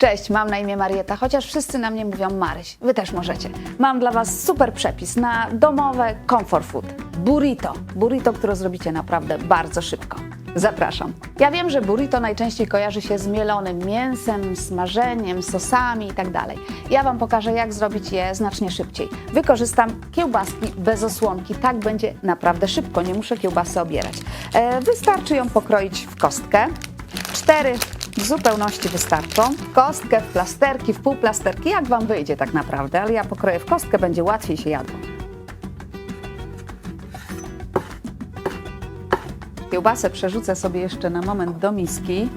Cześć, mam na imię Marieta, chociaż wszyscy na mnie mówią Maryś. Wy też możecie. Mam dla Was super przepis na domowe comfort food. Burrito. Burrito, które zrobicie naprawdę bardzo szybko. Zapraszam. Ja wiem, że burrito najczęściej kojarzy się z mielonym mięsem, smażeniem, sosami itd. Ja Wam pokażę, jak zrobić je znacznie szybciej. Wykorzystam kiełbaski bez osłonki. Tak będzie naprawdę szybko, nie muszę kiełbasy obierać. E, wystarczy ją pokroić w kostkę. Cztery w zupełności wystarczą. Kostkę w plasterki, w półplasterki, jak Wam wyjdzie tak naprawdę, ale ja pokroję w kostkę, będzie łatwiej się jadło. Kiełbasę przerzucę sobie jeszcze na moment do miski.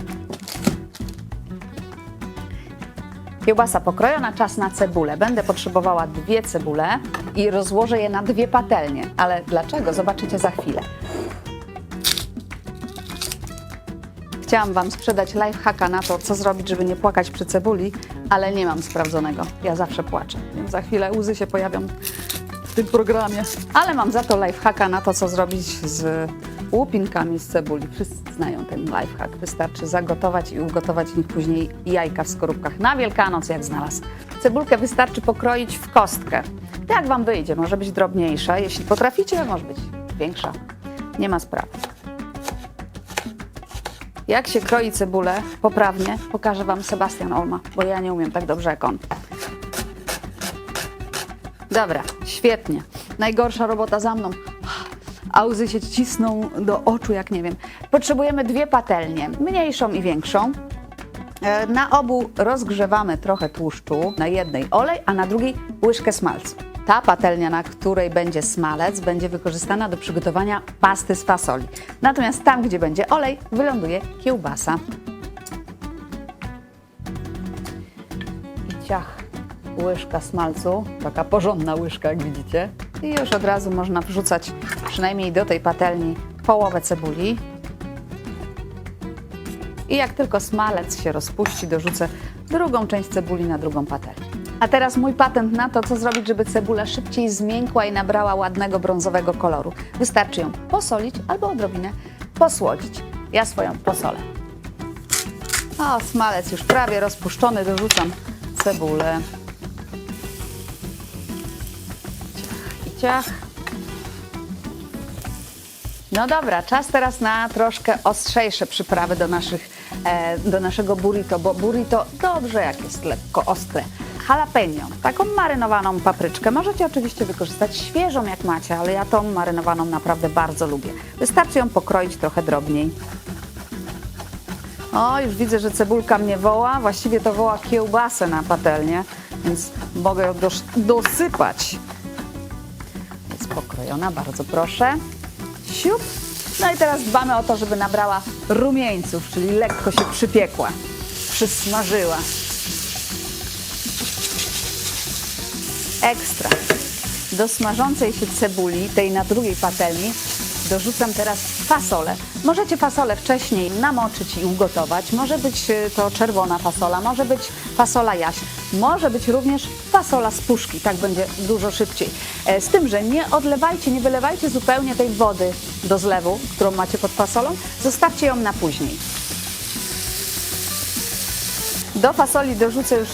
Kiełbasa pokrojona, czas na cebulę. Będę potrzebowała dwie cebule i rozłożę je na dwie patelnie. Ale dlaczego? Zobaczycie za chwilę. Chciałam Wam sprzedać lifehacka na to, co zrobić, żeby nie płakać przy cebuli, ale nie mam sprawdzonego. Ja zawsze płaczę, więc za chwilę łzy się pojawią w tym programie. Ale mam za to lifehacka na to, co zrobić z łupinkami z cebuli. Wszyscy znają ten lifehack. Wystarczy zagotować i ugotować w nich później jajka w skorupkach na Wielkanoc, jak znalazł. Cebulkę wystarczy pokroić w kostkę. Jak Wam wyjdzie? Może być drobniejsza. Jeśli potraficie, może być większa. Nie ma sprawy. Jak się kroi cebulę poprawnie, pokaże Wam Sebastian Olma, bo ja nie umiem tak dobrze jak on. Dobra, świetnie. Najgorsza robota za mną. A łzy się cisną do oczu, jak nie wiem. Potrzebujemy dwie patelnie, mniejszą i większą. E, Na obu rozgrzewamy trochę tłuszczu, na jednej olej, a na drugiej łyżkę smalcu. Ta patelnia, na której będzie smalec, będzie wykorzystana do przygotowania pasty z fasoli. Natomiast tam, gdzie będzie olej, wyląduje kiełbasa. I ciach, łyżka smalcu, taka porządna łyżka, jak widzicie. I już od razu można wrzucać przynajmniej do tej patelni połowę cebuli. I jak tylko smalec się rozpuści, dorzucę drugą część cebuli na drugą patelnię. A teraz mój patent na to, co zrobić, żeby cebula szybciej zmiękła i nabrała ładnego brązowego koloru. Wystarczy ją posolić albo odrobinę posłodzić. Ja swoją posolę. O, smalec już prawie rozpuszczony, dorzucam cebulę. Ciach i ciach. No dobra, czas teraz na troszkę ostrzejsze przyprawy do, naszych, e, do naszego burrito, bo burrito dobrze jak jest lekko ostre. Jalapeno, taką marynowaną papryczkę. Możecie oczywiście wykorzystać świeżą jak macie, ale ja tą marynowaną naprawdę bardzo lubię. Wystarczy ją pokroić trochę drobniej. O, już widzę, że cebulka mnie woła. Właściwie to woła kiełbasę na patelnię, więc mogę ją dos- dosypać. Jest pokrojona, bardzo proszę. Siup. No i teraz dbamy o to, żeby nabrała rumieńców, czyli lekko się przypiekła, przysmażyła. Ekstra. Do smażącej się cebuli, tej na drugiej patelni, dorzucam teraz fasolę. Możecie fasolę wcześniej namoczyć i ugotować. Może być y, to czerwona fasola, może być fasola jaś, może być również fasola z puszki. Tak będzie dużo szybciej. E, Z tym, że nie odlewajcie, nie wylewajcie zupełnie tej wody do zlewu, którą macie pod fasolą. Zostawcie ją na później. Do fasoli dorzucę już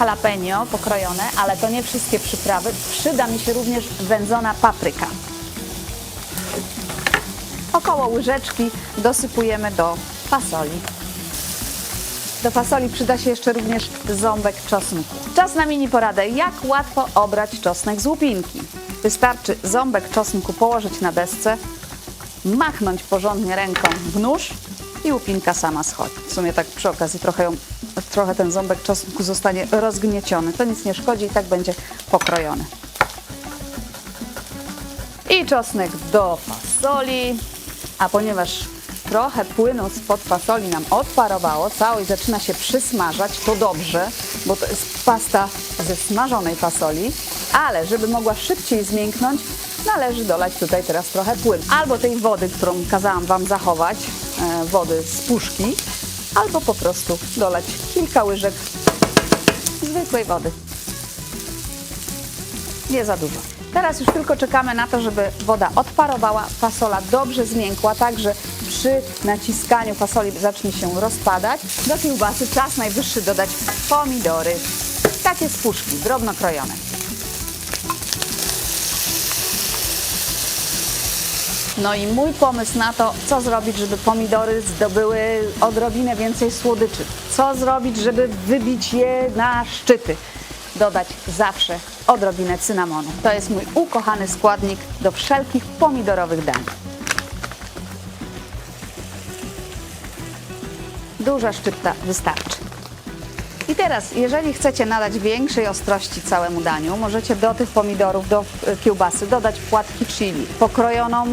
jalapeno pokrojone, ale to nie wszystkie przyprawy. Przyda mi się również wędzona papryka. Około łyżeczki dosypujemy do fasoli. Do fasoli przyda się jeszcze również ząbek czosnku. Czas na mini poradę, jak łatwo obrać czosnek z łupinki. Wystarczy ząbek czosnku położyć na desce, machnąć porządnie ręką w nóż i łupinka sama schodzi. W sumie tak przy okazji trochę, ją, trochę ten ząbek czosnku zostanie rozgnieciony. To nic nie szkodzi i tak będzie pokrojony. I czosnek do fasoli. A ponieważ trochę płynu spod fasoli nam odparowało, całość zaczyna się przysmażać, to dobrze, bo to jest pasta ze smażonej fasoli, ale żeby mogła szybciej zmięknąć, należy dolać tutaj teraz trochę płynu. Albo tej wody, którą kazałam Wam zachować, e, wody z puszki, albo po prostu dolać kilka łyżek zwykłej wody nie za dużo. Teraz już tylko czekamy na to, żeby woda odparowała, fasola dobrze zmiękła, tak że przy naciskaniu fasoli zacznie się rozpadać. Do kiełbasy czas najwyższy dodać pomidory. Takie z puszki, drobno krojone. No i mój pomysł na to, co zrobić, żeby pomidory zdobyły odrobinę więcej słodyczy. Co zrobić, żeby wybić je na szczyty. Dodać zawsze odrobinę cynamonu. To jest mój ukochany składnik do wszelkich pomidorowych dań. Duża szczypta wystarczy. I teraz, jeżeli chcecie nadać większej ostrości całemu daniu, możecie do tych pomidorów, do e, kiełbasy dodać płatki chili, pokrojoną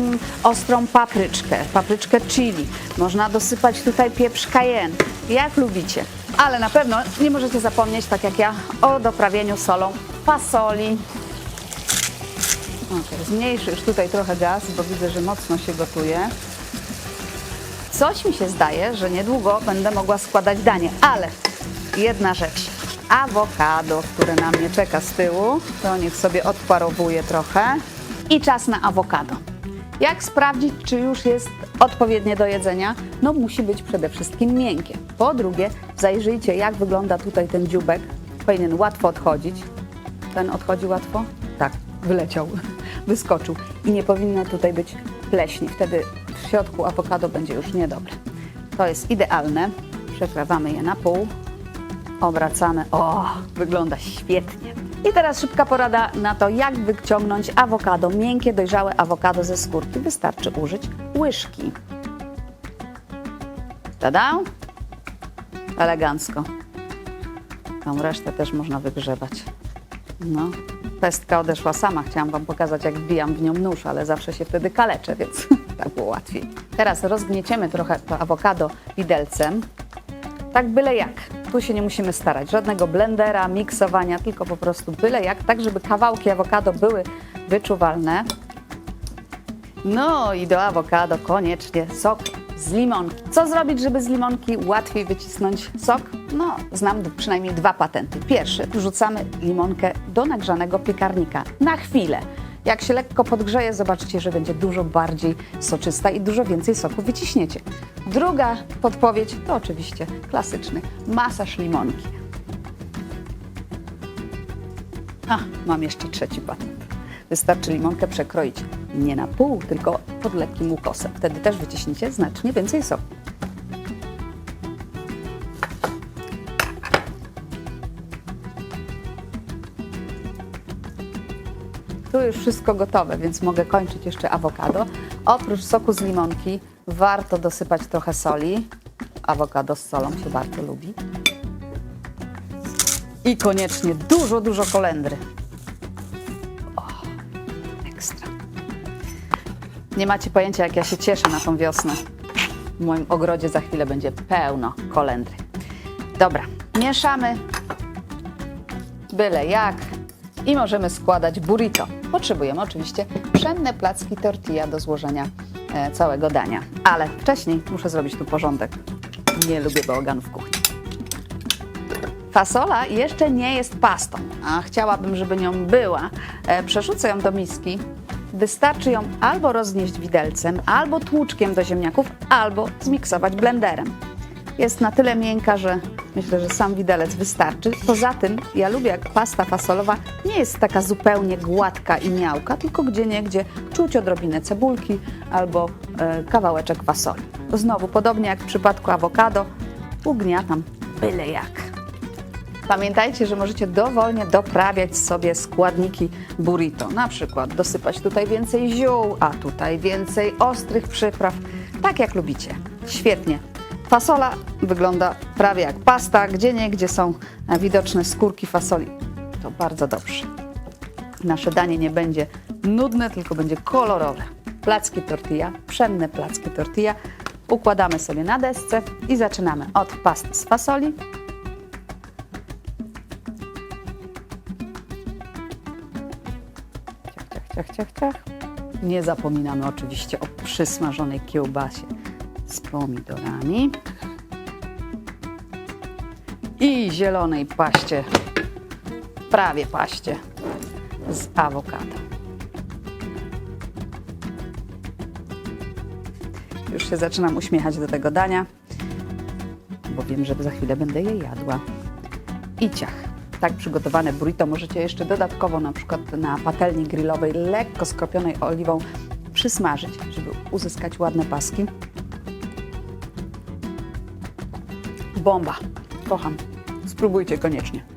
ostrą papryczkę, papryczkę chili. Można dosypać tutaj pieprz cayenne, jak lubicie. Ale na pewno nie możecie zapomnieć, tak jak ja, o doprawieniu solą fasoli. Ok, zmniejszę już tutaj trochę gaz, bo widzę, że mocno się gotuje. Coś mi się zdaje, że niedługo będę mogła składać danie, ale jedna rzecz. Awokado, które na mnie czeka z tyłu, to niech sobie odparowuje trochę. I czas na awokado. Jak sprawdzić, czy już jest odpowiednie do jedzenia? No musi być przede wszystkim miękkie. Po drugie, zajrzyjcie jak wygląda tutaj ten dziubek. Powinien łatwo odchodzić. Ten odchodzi łatwo? Tak, wyleciał, wyskoczył. I nie powinno tutaj być pleśni. Wtedy w środku awokado będzie już niedobre. To jest idealne. Przekrawamy je na pół. Obracamy. O, wygląda świetnie. I teraz szybka porada na to, jak wyciągnąć awokado, miękkie, dojrzałe awokado ze skórki. Wystarczy użyć łyżki. Tada! Elegancko. Tą resztę też można wygrzebać. No, pestka odeszła sama. Chciałam Wam pokazać, jak wbijam w nią nóż, ale zawsze się wtedy kaleczę, więc tak było łatwiej. Teraz rozgnieciemy trochę to awokado widelcem. Tak byle jak. Tu się nie musimy starać. Żadnego blendera, miksowania, tylko po prostu byle jak, tak żeby kawałki awokado były wyczuwalne. No i do awokado koniecznie sok z limonki. Co zrobić, żeby z limonki łatwiej wycisnąć sok? No, znam przynajmniej dwa patenty. Pierwszy, wrzucamy limonkę do nagrzanego piekarnika na chwilę. Jak się lekko podgrzeje, zobaczycie, że będzie dużo bardziej soczysta i dużo więcej soku wyciśniecie. Druga podpowiedź to oczywiście klasyczny masaż limonki. A, mam jeszcze trzeci patent. Wystarczy limonkę przekroić nie na pół, tylko pod lekkim ukosem. Wtedy też wyciśniecie znacznie więcej soku. Tu już wszystko gotowe, więc mogę kończyć jeszcze awokado. Oprócz soku z limonki warto dosypać trochę soli. Awokado z solą się bardzo lubi. I koniecznie dużo, dużo kolendry. Ekstra. Nie macie pojęcia, jak ja się cieszę na tą wiosnę. W moim ogrodzie za chwilę będzie pełno kolendry. Dobra, mieszamy byle jak i możemy składać burrito. Potrzebujemy oczywiście pszenne placki tortilla do złożenia e, całego dania. Ale wcześniej muszę zrobić tu porządek. Nie lubię bałaganu w kuchni. Fasola jeszcze nie jest pastą, a chciałabym, żeby nią była. E, Przerzucę ją do miski. Wystarczy ją albo roznieść widelcem, albo tłuczkiem do ziemniaków, albo zmiksować blenderem. Jest na tyle miękka, że myślę, że sam widelec wystarczy. Poza tym ja lubię, jak pasta fasolowa nie jest taka zupełnie gładka i miałka, tylko gdzie niegdzie czuć odrobinę cebulki albo e, kawałeczek fasoli. Znowu, podobnie jak w przypadku awokado, ugniatam byle jak. Pamiętajcie, że możecie dowolnie doprawiać sobie składniki burrito. Na przykład dosypać tutaj więcej ziół, a tutaj więcej ostrych przypraw, tak jak lubicie. Świetnie. Fasola wygląda prawie jak pasta, gdzie nie, gdzie są widoczne skórki fasoli. To bardzo dobrze. Nasze danie nie będzie nudne, tylko będzie kolorowe. Placki tortilla, pszenne placki tortilla. Układamy sobie na desce i zaczynamy od pasty z fasoli. Ciach, ciach, ciach, ciach. Nie zapominamy oczywiście o przysmażonej kiełbasie z pomidorami i zielonej paście, prawie paście z awokado. Już się zaczynam uśmiechać do tego dania, bo wiem, że za chwilę będę je jadła. I ciach. Tak przygotowane burrito możecie jeszcze dodatkowo na przykład na patelni grillowej lekko skropionej oliwą przysmażyć, żeby uzyskać ładne paski. Bomba. Kocham. Spróbujcie koniecznie.